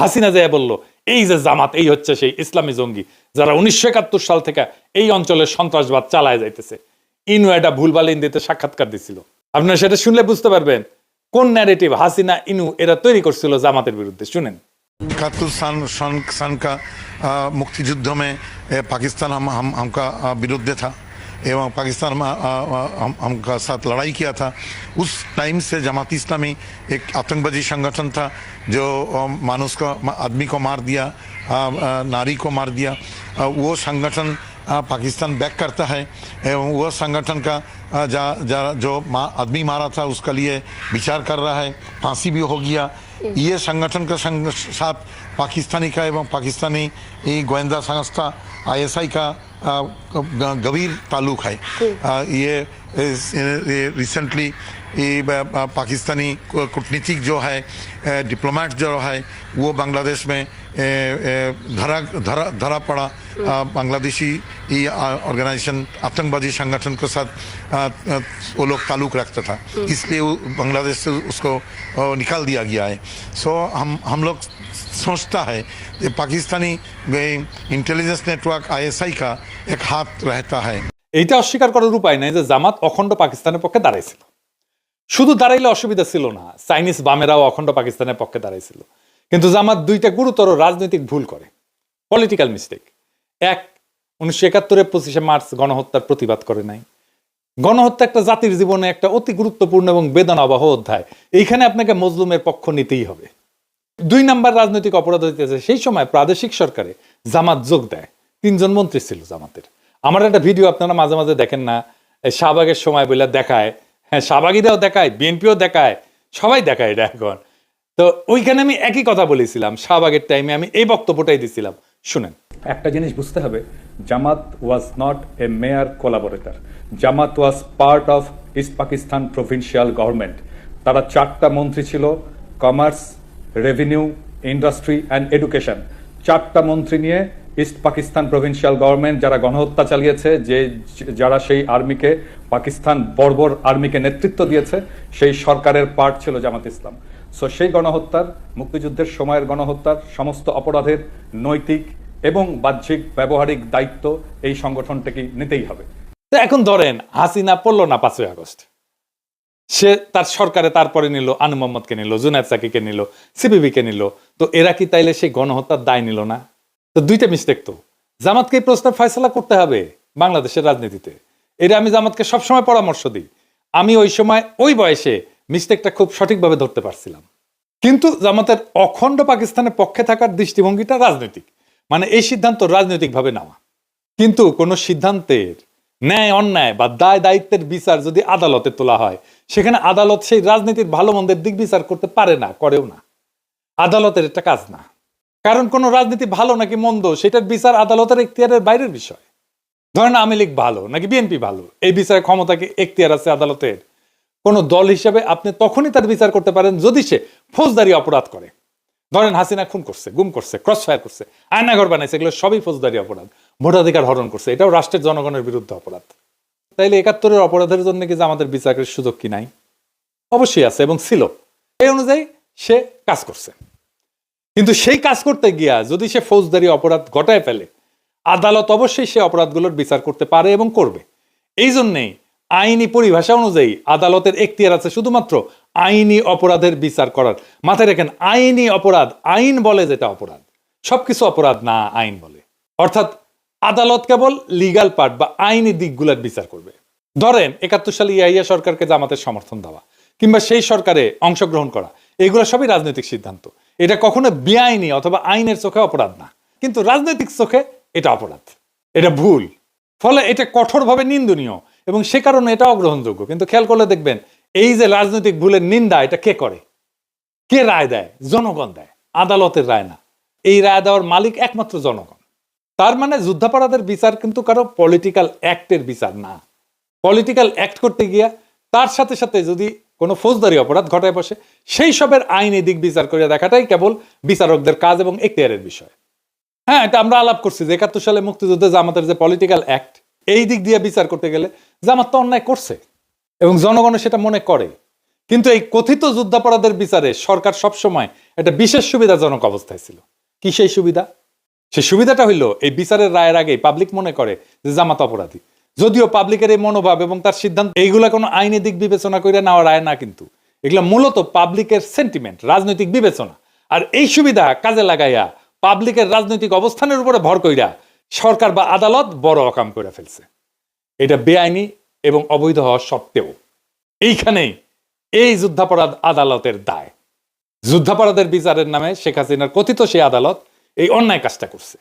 হাসিনা যায় বলল এই যে জামাত এই হচ্ছে সেই ইসলামী জঙ্গি যারা উনিশশো একাত্তর সাল থেকে এই অঞ্চলের সন্ত্রাসবাদ চালায় যাইতেছে ইনু একটা ভুলভাল ইন্দিতে সাক্ষাৎকার দিছিল আপনারা সেটা শুনলে বুঝতে পারবেন কোন ন্যারেটিভ হাসিনা ইনু এরা তৈরি করছিল জামাতের বিরুদ্ধে শুনেন इकहत्तर सन सन सन का अ, मुक्ति युद्ध में ए, पाकिस्तान हम हम हमका अ, विरुद्ध था एवं पाकिस्तान में हम हमका साथ लड़ाई किया था। उस टाइम से जमात इस्लामी एक आतंकवादी संगठन था जो मानुष को आदमी को मार दिया नारी को मार दिया। वो संगठन पाकिस्तान बैक करता है एवं वो संगठन का जा, जा, जो मा, आदमी मारा था उसका लिए विचार कर रहा है। फांसी भी हो गया। ये संगठन का संग, साथ पाकिस्तानी का एवं पाकिस्तानी गोयंदा संस्था आईएसआई का गंभीर ताल्लुक है। ये ये रिसेंटली ये पाकिस्तानी कूटनीतिक जो है डिप्लोमेट जो है वो बांग्लादेश में धरा धरा धरा पड़ा। बांग्लादेशी ये ऑर्गेनाइजेशन आतंकवादी संगठन के साथ वो लोग ताल्लुक रखता था। इसलिए बांग्लादेश से उसको निकाल दिया गया है। सो हम हम लोग सोचता है कि पाकिस्तानी इंटेलिजेंस नेटवर्क आईएसआई का एक हाथ रहता है এইটা অস্বীকার করার উপায় নাই যে জামাত অখণ্ড পাকিস্তানের পক্ষে দাঁড়াইছিল শুধু দাঁড়াইলে অসুবিধা ছিল না চাইনিজ বামেরাও অখণ্ড পাকিস্তানের পক্ষে দাঁড়াইছিল কিন্তু জামাত দুইটা গুরুতর রাজনৈতিক ভুল করে পলিটিক্যাল মিস্টেক এক উনিশশো একাত্তরের পঁচিশে মার্চ গণহত্যার প্রতিবাদ করে নাই গণহত্যা একটা জাতির জীবনে একটা অতি গুরুত্বপূর্ণ এবং বেদনাবহ অধ্যায় এইখানে আপনাকে মজলুমের পক্ষ নিতেই হবে দুই নাম্বার রাজনৈতিক অপরাধ হইতেছে সেই সময় প্রাদেশিক সরকারে জামাত যোগ দেয় তিনজন মন্ত্রী ছিল জামাতের। আমার একটা ভিডিও আপনারা মাঝে মাঝে দেখেন না শাহবাগের সময় বলে দেখায়। হ্যাঁ শাহবাগিরাও দেখায়, বিএনপিও দেখায়, সবাই দেখায় এটা এখন। তো ওইখানে আমি একই কথা বলেছিলাম, শাহবাগের টাইমে আমি এই বক্তব্যটাই দিছিলাম। শুনেন। একটা জিনিস বুঝতে হবে, Jamaat was not a mere collaborator Jamaat was part of East Pakistan provincial government তারা চারটা মন্ত্রী ছিল commerce revenue industry and education চারটা মন্ত্রী নিয়ে ইস্ট পাকিস্তান প্রভিন্সিয়াল গভর্নমেন্ট যারা গণহত্যা চালিয়েছে, যে যারা সেই আর্মিকে, পাকিস্তান বর্বর আর্মিকে নেতৃত্ব দিয়েছে, সেই সরকারের পার্ট ছিল জামাত ইসলাম। সো সেই গণহত্যার, মুক্তিযুদ্ধের সময়ের গণহত্যার সমস্ত অপরাধের নৈতিক এবং বাহ্যিক ব্যবহারিক দায়িত্ব এই সংগঠনটাকে নিতেই হবে। এখন ধরেন, হাসিনা পড়ল না পাঁচই আগস্ট। সে তার সরকারে তারপরে নিল, আনু মোহাম্মদকে নিল, জুনায়দ সাকিকে নিল সিপিবিকে নিল। তো এরা কি তাইলে সেই গণহত্যার দায় নিল না? তো দুইটা মিস্টেক তো। জামাতকে এই প্রশ্নের ফয়সলা করতে হবে বাংলাদেশের রাজনীতিতে। এটা আমি জামাতকে সবসময় পরামর্শ দিই। আমি ওই সময় ওই বয়সে মিস্টেকটা খুব সঠিকভাবে ধরতে পারছিলাম। কিন্তু জামাতের অখণ্ড পাকিস্তানের পক্ষে থাকার দৃষ্টিভঙ্গিটা রাজনৈতিক। মানে এই সিদ্ধান্ত রাজনৈতিকভাবে নেওয়া। কিন্তু কোনো সিদ্ধান্তের ন্যায়, অন্যায় বা দায় দায়িত্বের বিচার যদি আদালতে তোলা হয়, সেখানে আদালত সেই রাজনীতির ভালো মন্দের দিক বিচার করতে পারে না, করেও না। আদালতের একটা কাজ না। কারণ কোনো রাজনীতি ভালো নাকি মন্দ, সেটার বিচার আদালতের এখতিয়ারের বাইরের বিষয়। ধরেন আওয়ামী লীগ ভালো নাকি বিএনপি ভালো, এই বিচারের ক্ষমতা কি এখতিয়ার আছে আদালতের? কোন দল হিসেবে আপনি তখনই তার বিচার করতে পারেন যদি সে ফৌজদারি অপরাধ করে। ধরেন হাসিনা খুন করছে, গুম করছে ক্রস ফায়ার করছে, আয়নাঘর বানাইছে, এগুলো সবই ফৌজদারি অপরাধ। ভোটাধিকার হরণ করছে, এটাও রাষ্ট্রের জনগণের বিরুদ্ধে অপরাধ। তাইলে একাত্তরের অপরাধের জন্য কি যে আমাদের বিচারের সুযোগ কি নাই? অবশ্যই আছে এবং ছিল। এই অনুযায়ী সে কাজ করছে। কিন্তু সেই কাজ করতে গিয়া যদি সে ফৌজদারি অপরাধ ঘটায় ফেলে, আদালত অবশ্যই সে অপরাধগুলোর বিচার করতে পারে এবং করবে। এই জন্যেই আইনি পরিভাষা অনুযায়ী আদালতের এখতিয়ার আছে শুধুমাত্র আইনি অপরাধের বিচার করার। মাথায় রাখেন, আইনি অপরাধ, আইন বলে যেটা অপরাধ। সবকিছু অপরাধ না, আইন বলে। অর্থাৎ আদালত কেবল লিগাল পার্ট বা আইনি দিকগুলোর বিচার করবে। ধরেন, একাত্তর সালে ইয়াইয়া সরকারকে জামাতের সমর্থন দেওয়া কিংবা সেই সরকারে অংশগ্রহণ করা। এগুলো সবই রাজনৈতিক সিদ্ধান্ত। এটা কখনো বেআইনি অথবা আইনের চোখে অপরাধ না। কিন্তু রাজনৈতিক চোখে এটা অপরাধ। এটা ভুল। ফলে এটা কঠোরভাবে নিন্দনীয় এবং সে কারণে এটা অগ্রহণযোগ্য। কিন্তু খেয়াল করলে দেখবেন, এই যে রাজনৈতিক ভুলের নিন্দা, এটা কে করে? কে রায় দেয়? জনগণ দেয়। আদালতের রায় না। এই রায় দেওয়ার মালিক একমাত্র জনগণ। তার মানে যুদ্ধাপরাধের বিচার কিন্তু কারও পলিটিক্যাল অ্যাক্টের বিচার না। পলিটিক্যাল অ্যাক্ট করতে গিয়া তার সাথে সাথে যদি কোনো ফৌজদারি অপরাধ ঘটায় বসে। সেই সবের আইনি দিক বিচার করে দেখাটাই কেবল বিচারকদের কাজ এবং এখতিয়ারের বিষয়। হ্যাঁ এটা আমরা আলাপ করছি যে একাত্তর সালে মুক্তিযুদ্ধে জামাতের যে পলিটিক্যাল অ্যাক্ট এই দিক দিয়ে বিচার করতে গেলে জামাত তো অন্যায় করছে এবং জনগণ সেটা মনে করে। কিন্তু এই কথিত যুদ্ধাপরাধের বিচারে সরকার সবসময় একটা বিশেষ সুবিধাজনক অবস্থায় ছিল। কি সেই সুবিধা? সেই সুবিধাটা হইল এই বিচারের রায়ের আগেই পাবলিক মনে করে যে জামাত অপরাধী। যদিও পাবলিকের এই মনোভাব এবং তার সিদ্ধান্ত, এইগুলা কোনো আইনি দিক বিবেচনা করে নেওয়া রায় না কিন্তু। এগুলো মূলত পাবলিকের সেন্টিমেন্ট রাজনৈতিক বিবেচনা। আর এই সুবিধা কাজে লাগাইয়া পাবলিকের রাজনৈতিক অবস্থানের উপরে ভর কইরা সরকার বা আদালত বড় অকাম করে ফেলছে। এটা বেআইনি এবং অবৈধ হওয়া সত্ত্বেও। এইখানেই এই যুদ্ধাপরাধ আদালতের দায়। যুদ্ধাপরাধের বিচারের নামে শেখ হাসিনার কথিত সেই আদালত এই অন্যায় কাজটা করছে।